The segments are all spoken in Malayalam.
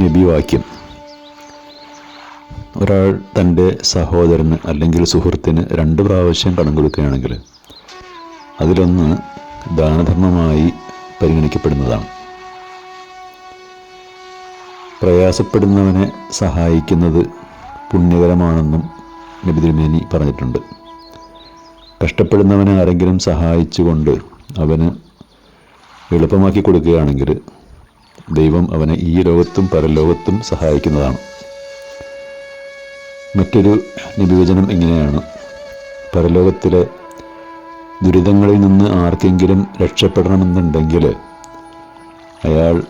നബിവാക്യം. ഒരാൾ തന്റെ സഹോദരന് അല്ലെങ്കിൽ സുഹൃത്തിന് രണ്ട് പ്രാവശ്യം കടം കൊടുക്കുകയാണെങ്കിൽ അതിലൊന്ന് ദാനധർമ്മമായി പരിഗണിക്കപ്പെടുന്നതാണ്. പ്രയാസപ്പെടുന്നവനെ സഹായിക്കുന്നത് പുണ്യകരമാണെന്നും നബി പറഞ്ഞിട്ടുണ്ട്. കഷ്ടപ്പെടുന്നവനെ ആരെങ്കിലും സഹായിച്ചുകൊണ്ട് അവന് എളുപ്പമാക്കി കൊടുക്കുകയാണെങ്കിൽ ദൈവം അവനെ ഈ ലോകത്തും പരലോകത്തും സഹായിക്കുന്നതാണ്. മറ്റൊരു നിവേചനം ഇങ്ങനെയാണ്. പരലോകത്തിലെ ദുരിതങ്ങളിൽ നിന്ന് ആർക്കെങ്കിലും രക്ഷപ്പെടണമെന്നുണ്ടെങ്കിൽ അയാൾ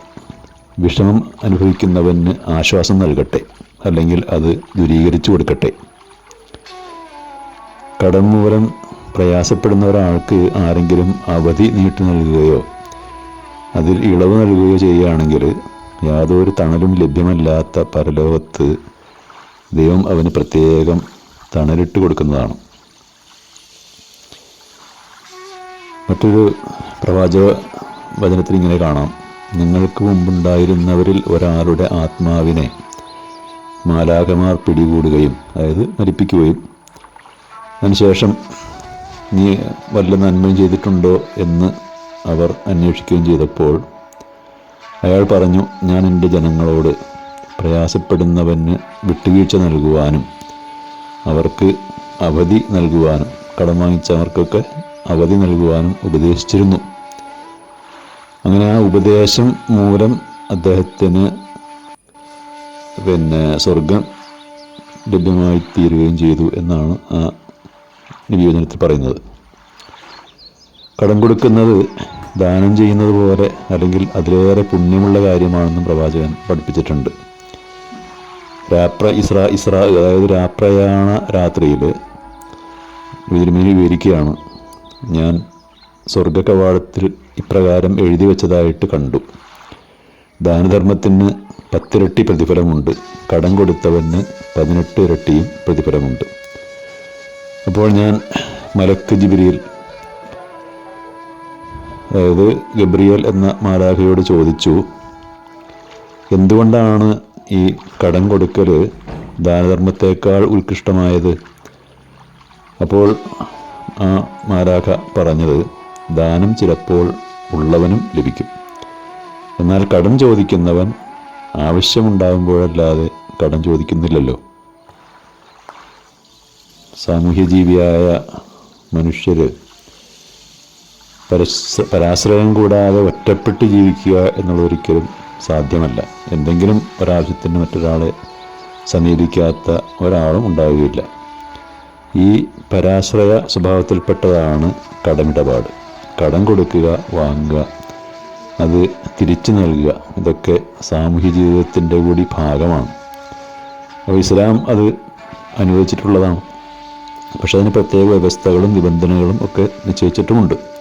വിഷമം അനുഭവിക്കുന്നവന് ആശ്വാസം നൽകട്ടെ അല്ലെങ്കിൽ അത് ദുരീകരിച്ചു കൊടുക്കട്ടെ. കടം മൂലം പ്രയാസപ്പെടുന്ന ഒരാൾക്ക് ആരെങ്കിലും അവധി നീട്ടി നൽകുകയോ അതിൽ ഇളവ് നൽകുകയോ ചെയ്യുകയാണെങ്കിൽ യാതൊരു തണലും ലഭ്യമല്ലാത്ത പരലോകത്ത് ദൈവം അവന് പ്രത്യേകം തണലിട്ട് കൊടുക്കുന്നതാണ്. മറ്റൊരു പ്രവാചക വചനത്തിൽ ഇങ്ങനെ കാണാം. നിങ്ങൾക്ക് മുമ്പുണ്ടായിരുന്നവരിൽ ഒരാളുടെ ആത്മാവിനെ മാലാകമാർ പിടികൂടുകയും അതായത് മരിപ്പിക്കുകയും അതിനുശേഷം നീ വല്ല നന്മയും ചെയ്തിട്ടുണ്ടോ എന്ന് അവർ അന്വേഷിക്കുകയും ചെയ്തപ്പോൾ അയാൾ പറഞ്ഞു ഞാൻ എന്റെ ജനങ്ങളോട് പ്രയാസപ്പെടുന്നവന് വിട്ടുവീഴ്ച നൽകുവാനും അവർക്ക് അവധി നൽകുവാനും കടം വാങ്ങിച്ചവർക്കൊക്കെ അവധി നൽകുവാനും ഉപദേശിച്ചിരുന്നു. അങ്ങനെ ആ ഉപദേശം മൂലം അദ്ദേഹത്തിന് പിന്നെ സ്വർഗം ലഭ്യമായി തീരുകയും ചെയ്തു എന്നാണ് ആ നിവേദനത്തിൽ പറയുന്നത്. കടം കൊടുക്കുന്നത് ദാനം ചെയ്യുന്നത് പോലെ അല്ലെങ്കിൽ അതിലേറെ പുണ്യമുള്ള കാര്യമാണെന്നും പ്രവാചകൻ പഠിപ്പിച്ചിട്ടുണ്ട്. രാപ്ര ഇസ്ര ഇസ്ര അതായത് രാപ്രയാണ രാത്രിയിൽ വിരുമിനി വിവരിക്കുകയാണ് ഞാൻ സ്വർഗ കവാടത്തിൽ ഇപ്രകാരം എഴുതി വെച്ചതായിട്ട് കണ്ടു. ദാനധർമ്മത്തിന് പത്തിരട്ടി പ്രതിഫലമുണ്ട് കടം കൊടുത്തവന് പതിനെട്ട് ഇരട്ടിയും പ്രതിഫലമുണ്ട്. അപ്പോൾ ഞാൻ മലക്ക് ജിബിരിയിൽ അതായത് ഗബ്രിയേൽ എന്ന മാലാഖയോട് ചോദിച്ചു എന്തുകൊണ്ടാണ് ഈ കടം കൊടുക്കൽ ദാനധർമ്മത്തേക്കാൾ ഉത്കൃഷ്ടമായത്? അപ്പോൾ ആ മാലാഖ പറഞ്ഞത് ദാനം ചിലപ്പോൾ ഉള്ളവനും ലഭിക്കും. എന്നാൽ കടം ചോദിക്കുന്നവൻ ആവശ്യമുണ്ടാകുമ്പോഴല്ലാതെ കടം ചോദിക്കുന്നില്ലല്ലോ. സാമൂഹ്യജീവിയായ മനുഷ്യർ പരസ് പരാശ്രയം കൂടാതെ ഒറ്റപ്പെട്ട് ജീവിക്കുക എന്നുള്ളതൊരിക്കലും സാധ്യമല്ല. എന്തെങ്കിലും ഒരാവശ്യത്തിന് മറ്റൊരാളെ സമീപിക്കാത്ത ഒരാളും ഉണ്ടാവുകയില്ല. ഈ പരാശ്രയ സ്വഭാവത്തിൽപ്പെട്ടതാണ് കടമിടപാട്. കടം കൊടുക്കുക വാങ്ങുക അത് തിരിച്ചു നൽകുക ഇതൊക്കെ സാമൂഹ്യ ജീവിതത്തിന്റെ കൂടി ഭാഗമാണ്. അപ്പോൾ ഇസ്ലാം അത് അനുവദിച്ചിട്ടുള്ളതാണ്. പക്ഷേ അതിന് പ്രത്യേക വ്യവസ്ഥകളും നിബന്ധനകളും ഒക്കെ നിശ്ചയിച്ചിട്ടുമുണ്ട്.